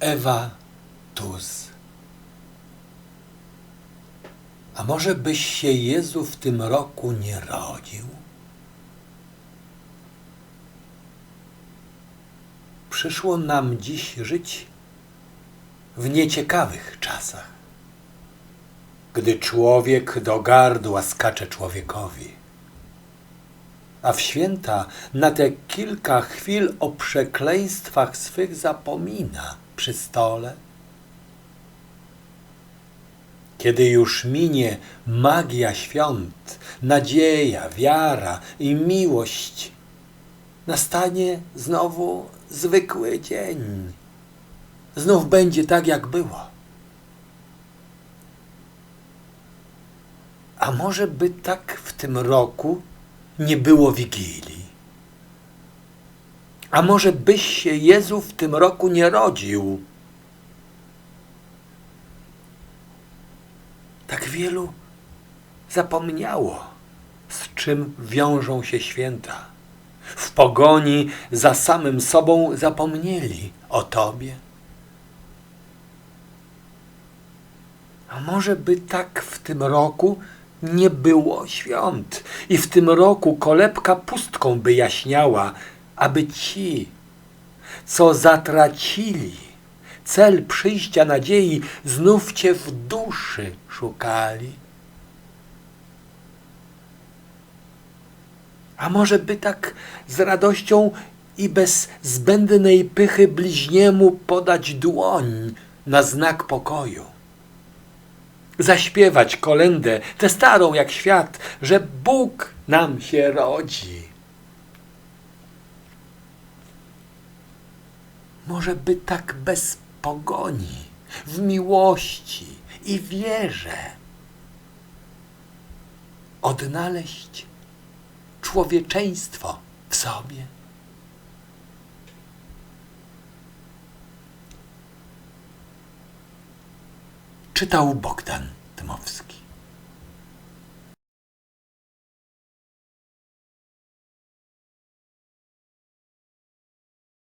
Ewa Tuz. A może byś się Jezu w tym roku nie rodził? Przyszło nam dziś żyć w nieciekawych czasach, gdy człowiek do gardła skacze człowiekowi, a w święta na te kilka chwil o przekleństwach swych zapomina przy stole. Kiedy już minie magia świąt, nadzieja, wiara i miłość, nastanie znowu zwykły dzień. Znów będzie tak, jak było. A może by tak w tym roku nie było Wigilii? A może byś się Jezu w tym roku nie rodził? Tak wielu zapomniało, z czym wiążą się święta. W pogoni za samym sobą zapomnieli o Tobie. A może by tak w tym roku nie było świąt i w tym roku kolebka pustką by jaśniała, aby ci, co zatracili cel przyjścia nadziei, znów Cię w duszy szukali? A może by tak z radością i bez zbędnej pychy bliźniemu podać dłoń na znak pokoju? Zaśpiewać kolędę, tę starą jak świat, że Bóg nam się rodzi. Może by tak bez pogoni, w miłości i wierze odnaleźć człowieczeństwo w sobie. Czytał Bogdan.